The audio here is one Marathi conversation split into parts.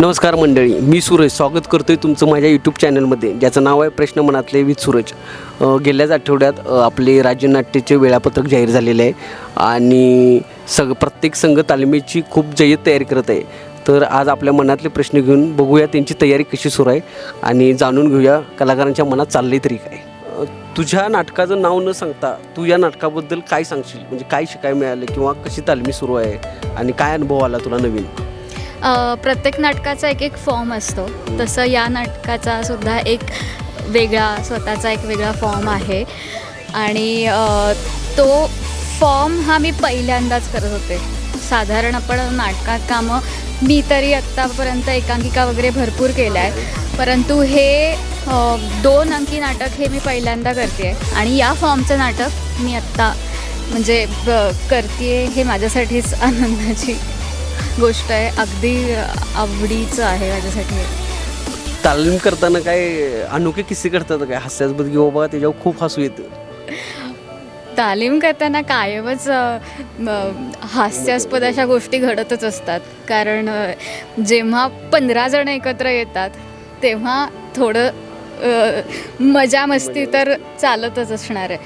नमस्कार मंडळी मी सूरज स्वागत करतोय तुमचं माझ्या यूट्यूब चॅनलमध्ये ज्याचं नाव आहे प्रश्न मनातले विथ सूरज गेल्याच आठवड्यात आपले राज्यनाट्याचे वेळापत्रक जाहीर झालेले आहे आणि सग प्रत्येक संघ तालमीची खूप जय्यत तयारी करत आहे. तर आज आपल्या मनातले प्रश्न घेऊन बघूया त्यांची तयारी कशी सुरू आहे आणि जाणून घेऊया कलाकारांच्या मनात चालले तरी काय. तुझ्या नाटकाचं नाव न सांगता तू या नाटकाबद्दल काय सांगशील? म्हणजे काय शिकायला मिळालं किंवा कशी तालमी सुरू आहे आणि काय अनुभव आला तुला नवीन? प्रत्येक नाटकाचा एक एक फॉर्म असतो. तसं या नाटकाचा सुद्धा एक वेगळा स्वतःचा एक वेगळा फॉर्म आहे. आणि तो फॉर्म हा मी पहिल्यांदाच करत होते. साधारण आपण नाटकात कामं मी तरी आत्तापर्यंत एकांकिका वगैरे भरपूर केल्या आहे परंतु हे दोन अंकी नाटक हे मी पहिल्यांदा करते आहे आणि या फॉर्मचं नाटक मी आत्ता म्हणजे करते हे माझ्यासाठीच आनंदाची गोष्ट आहे अगदी आवडीचं आहे माझ्यासाठी. तालीम करताना काय अनोखे किस्से करतात काय? हास्यास्पद की बाबा त्याच्यावर खूप हसू येतं. तालीम करताना कायमच अ, हास्यास्पद अशा गोष्टी घडतच असतात. कारण अ, जेव्हा पंधरा जण एकत्र येतात तेव्हा थोडं अ, मजा मस्ती तर चालतच असणार आहे.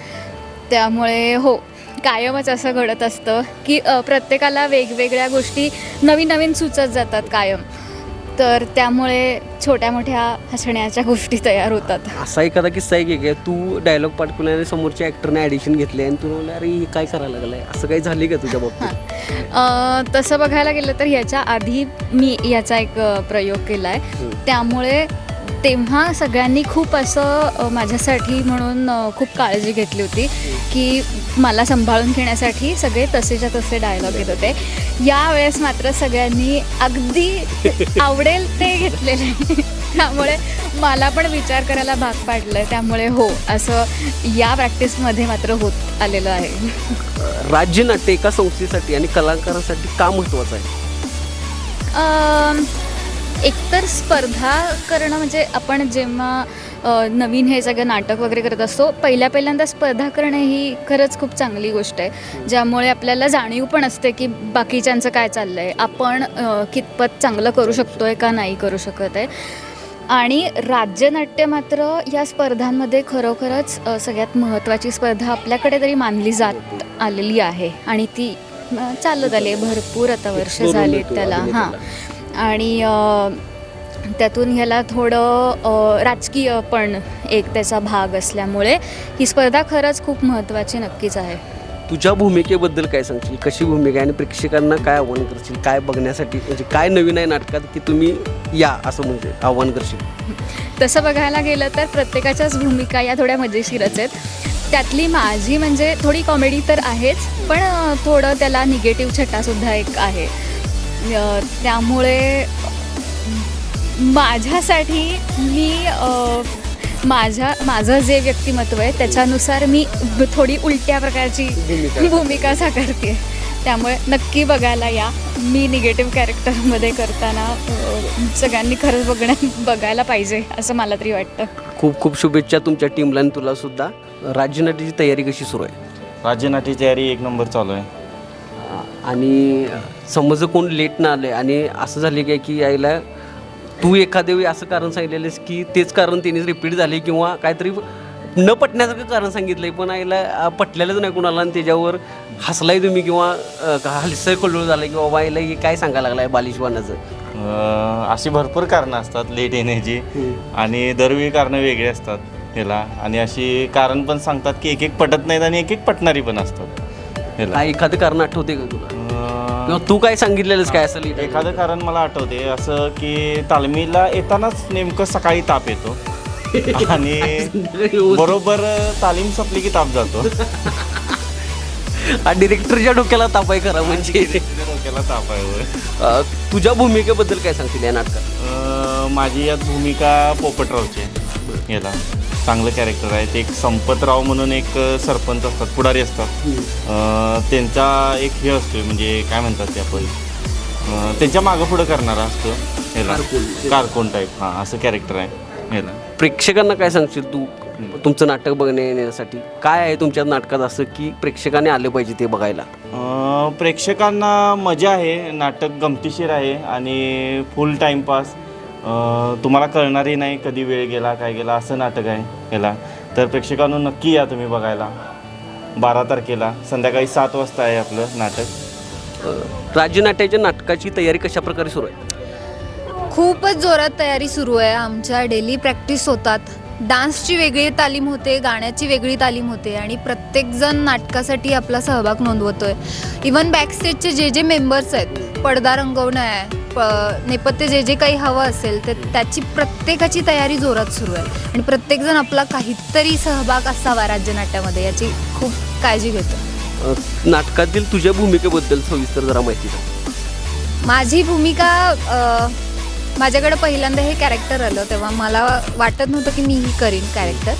त्यामुळे हो कायमच असं घडत असतं की प्रत्येकाला वेगवेगळ्या गोष्टी नवीन नवीन सुचत जातात कायम. तर त्यामुळे छोट्या मोठ्या हसण्याच्या गोष्टी तयार होतात. असा एखादा किस्सा आहे की काय तू डायलॉग पाठ केल्याने समोरच्या ॲक्टरने ॲडिशन घेतले आणि तू म्हणलं अरे हे काय करायला लागलंय? असं काही झाले का तुझ्या बाबतीत? तसं बघायला गेलं तर याच्या आधी मी याचा एक प्रयोग केला आहे. त्यामुळे तेव्हा सगळ्यांनी खूप असं माझ्यासाठी म्हणून खूप काळजी घेतली होती की मला सांभाळून घेण्यासाठी सगळे तसेच्या तसे डायलॉग येत होते. यावेळेस मात्र सगळ्यांनी अगदी आवडेल ते घेतलेले. त्यामुळे मला पण विचार करायला भाग पाडलं आहे त्यामुळे हो असं या प्रॅक्टिसमध्ये मात्र होत आलेलं आहे. राज्यनाट्य एका संस्थेसाठी आणि कलाकारांसाठी का महत्त्वाचं आहे? एकतर स्पर्धा करणं म्हणजे आपण जेव्हा नवीन हे सगळं नाटक वगैरे करत असतो पहिल्या पहिल्यांदा स्पर्धा करणं ही खरंच खूप चांगली गोष्ट आहे. ज्यामुळे आपल्याला जाणीव पण असते की बाकीच्यांचं काय चाललं आहे आपण कितपत चांगलं करू शकतो आहे का नाही करू शकत आहे. आणि राज्यनाट्य मात्र या स्पर्धांमध्ये खरोखरच सगळ्यात महत्त्वाची स्पर्धा आपल्याकडे तरी मानली जात आलेली आहे. आणि ती चालत आली आहे. भरपूर आता वर्ष झाली त्याला. हां. आणि त्यातून ह्याला थोडं राजकीय पण एक त्याचा भाग असल्यामुळे ही स्पर्धा खरंच खूप महत्त्वाची नक्कीच आहे. तुझ्या भूमिकेबद्दल काय सांगशील? कशी भूमिका आहे आणि प्रेक्षकांना काय आव्हान करशील? काय बघण्यासाठी म्हणजे काय नवीन आहे नाटकात की तुम्ही या असं म्हणजे आव्हान करशील? तसं बघायला गेलं तर प्रत्येकाच्याच भूमिका या थोड्या मजेशीरच आहेत. त्यातली माझी म्हणजे थोडी कॉमेडी तर आहेच पण थोडं त्याला निगेटिव्ह छटासुद्धा एक आहे. त्यामुळे माझ्यासाठी मी माझ्या माझं जे व्यक्तिमत्व आहे त्याच्यानुसार मी थोडी उलट्या प्रकारची भूमिका. साकारते. त्यामुळे नक्की बघायला या. मी निगेटिव्ह कॅरेक्टरमध्ये करताना सगळ्यांनी खरंच बघण्या बघायला पाहिजे असं मला तरी वाटतं. खूप खूप शुभेच्छा तुमच्या टीमला आणि तुला सुद्धा. राज्यनाट्याची तयारी कशी सुरू आहे? राज्यनाट्याची तयारी एक नंबर चालू आहे. आणि समज कोण लेट ना आले आणि असं झाले काय की यायला तू एखाद्या वेळी असं कारण सांगितलेलंस की तेच कारण त्यांनी रिपीट झाले किंवा काहीतरी न पटण्यासारखं कारण सांगितलंय पण आईला पटलेलंच नाही कोणाला आणि त्याच्यावर हसलाय तुम्ही किंवा हलसय कल्लोळ झालं की बाबा आईला हे काय सांगायला लागलाय बालिशवानाचं? अं, अशी भरपूर कारणं असतात लेट येण्याची आणि दरवेळी कारणं वेगळी असतात ह्याला आणि अशी कारण पण सांगतात की एक एक पटत नाहीत आणि एक एक पटणारी पण असतात. ह्याला. काय एखादं कारण आठवते का तुला? अं, किंवा तू काय सांगितलेलंस काय असं एखादं कारण मला आठवते असं की तालमीला येतानाच नेमकं सकाळी ताप येतो. आणि बरोबर तालीम संपली की ताप जातो. डिरेक्टरच्या डोक्याला तापाय करा म्हणजे. डोक्याला ताप आहे. अं, तुझ्या भूमिकेबद्दल काय सांगतील या नाटकात? अं, माझी यात भूमिका पोपटरावची आहे याला. चांगलं कॅरेक्टर आहे. ते एक संपतराव म्हणून एक सरपंच असतात पुढारी असतात. अं, त्यांचा एक हे असतो म्हणजे काय म्हणतात ते आपण? त्यांच्या मागं पुढं करणारा असतो ह्याला. कारकून. टाईप हां असं कॅरेक्टर आहे ह्याला. प्रेक्षकांना काय सांगशील तू? तुमचं नाटक बघण्या येण्यासाठी. काय आहे तुमच्या नाटकात असं की प्रेक्षकाने आलं पाहिजे ते बघायला? अं, प्रेक्षकांना मजा आहे. नाटक गमतीशीर आहे आणि फुल टाईमपास तुम्हाला कळणारही नाही कधी वेळ गेला काय गेला असं नाटक आहे याला. तर प्रेक्षकांनो नक्की या तुम्ही बघायला. बारा तारखेला संध्याकाळी सात वाजता आहे आपलं नाटक. राज्यनाट्याच्या नाटकाची तयारी कशा प्रकारे सुरू आहे? खूपच जोरात तयारी सुरू आहे. आमच्या डेली प्रॅक्टिस होतात. डान्सची वेगळी तालीम होते गाण्याची वेगळी तालीम होते आणि प्रत्येकजण नाटकासाठी आपला सहभाग नोंदवतोय. इवन बॅकस्टेजचे जे जे मेंबर्स आहेत पडदा रंगवणं आहे प नेपथ्य जे जे काही हवं असेल ते त्याची प्रत्येकाची तयारी जोरात सुरू आहे. आणि प्रत्येकजण आपला काहीतरी सहभाग असावा राज्यनाट्यामध्ये याची खूप काळजी घेतो. नाटकातील तुझ्या भूमिकेबद्दल सविस्तर जरा माहिती माझी भूमिका माझ्याकडे पहिल्यांदा हे कॅरेक्टर आलं तेव्हा मला वाटत नव्हतं की मी ही करीन कॅरेक्टर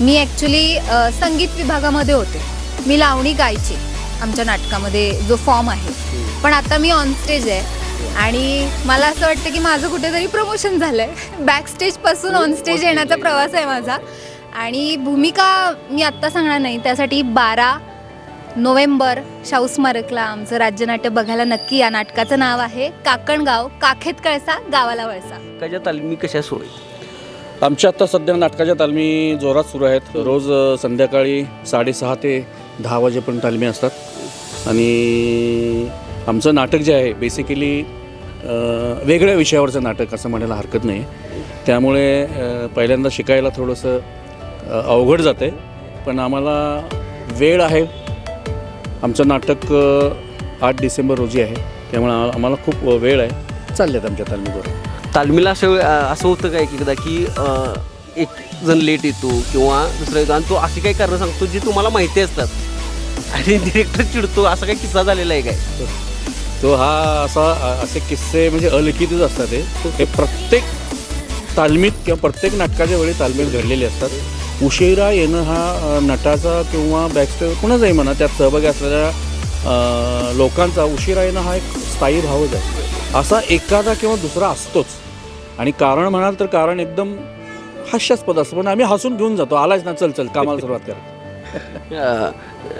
मी ॲक्च्युली संगीत विभागामध्ये होते. मी लावणी गायची आमच्या नाटकामध्ये जो फॉर्म आहे. पण आता मी ऑन स्टेज आहे. आणि मला असं वाटतं की माझं कुठेतरी प्रमोशन झालं आहे बॅक स्टेजपासून ऑन स्टेज येण्याचा प्रवास आहे माझा. आणि भूमिका मी आत्ता सांगणार नाही. त्यासाठी बारा नोव्हेंबर शाहू स्मारकला आमचं राज्यनाट्य बघायला नक्की या नाटकाचं नाव आहे. काकणगाव काखेत कळसा गावाला वळसा. नाटकाच्या तालमी कशा सुरू आहे? आमच्या आत्ता सध्या नाटकाच्या तालमी जोरात सुरू आहेत. रोज संध्याकाळी साडेसहा ते दहा वाजेपर्यंत तालमी असतात. आणि आमचं नाटक जे आहे बेसिकली वेगळ्या विषयावरचं नाटक असं म्हणायला हरकत नाही. त्यामुळे पहिल्यांदा शिकायला थोडंसं अवघड जातं आहे पण आम्हाला वेळ आहे. आमचं नाटक आठ डिसेंबर रोजी आहे. त्यामुळे आम्हाला खूप वेळ आहे. चालल्यात आमच्या तालमीवर. तालमीला असं वेळ- असं होतं काय की एकदा की एक जण लेट येतो किंवा दुसरा येतो आणि तो अशी काही कारणं सांगतो जी तुम्हाला माहिती असतात. आणि डिरेक्टर चिडतो. असा काही किस्सा झालेला आहे काय? तो हा असा असे किस्से म्हणजे अलिखितच असतात हे. हे प्रत्येक तालमीत किंवा प्रत्येक नाटकाच्या वेळी तालमीत घडलेले असतात. उशिरा येणं हा नटाचा किंवा बॅकस्टेज कुणाचाही म्हणा त्यात सहभागी असलेल्या लोकांचा उशिरा येणं हा एक स्थायी भावच आहे. असा एखादा किंवा दुसरा असतोच. आणि कारण म्हणाल तर कारण एकदम हास्यास्पद असतं. पण आम्ही हसून घेऊन जातो. आलाच ना चल चल कामाला सुरुवात करा.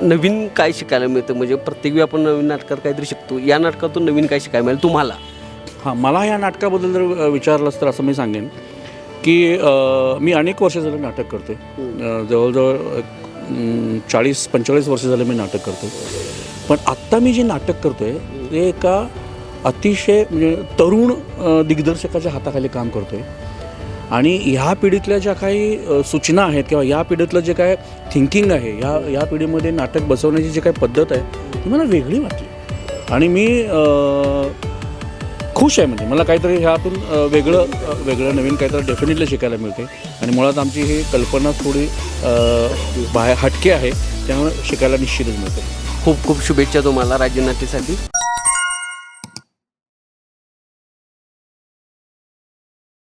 नवीन काय शिकायला मिळतं? म्हणजे प्रत्येक वेळी आपण नवीन नाटकात काहीतरी शिकतो. या नाटकातून नवीन काय शिकायला मिळेल तुम्हाला? हां मला या नाटकाबद्दल जर अ, विचारलंस तर असं मी सांगेन की अ, मी अनेक वर्ष झालं नाटक करते अ, जवळजवळ चाळीस पंचेचाळीस वर्ष झालं मी नाटक करतो पण आत्ता मी जे नाटक करतो आहे ते एका अतिशय म्हणजे तरुण अ, दिग्दर्शकाच्या हाताखाली काम करतो आहे आणि ह्या पिढीतल्या ज्या काही सूचना आहेत किंवा या पिढीतलं जे काय थिंकिंग आहे ह्या या पिढीमध्ये नाटक बसवण्याची जी काही पद्धत आहे ती मला वेगळी वाटली. आणि मी खुश आहे म्हणजे मला काहीतरी ह्यातून वेगळं वेगळं नवीन काहीतरी डेफिनेटली शिकायला मिळते आणि मुळात आमची ही कल्पना थोडी बाहेर हटके आहे त्यामुळे शिकायला निश्चितच मिळते खूप खूप शुभेच्छा तुम्हाला राज्यनाट्यसाठी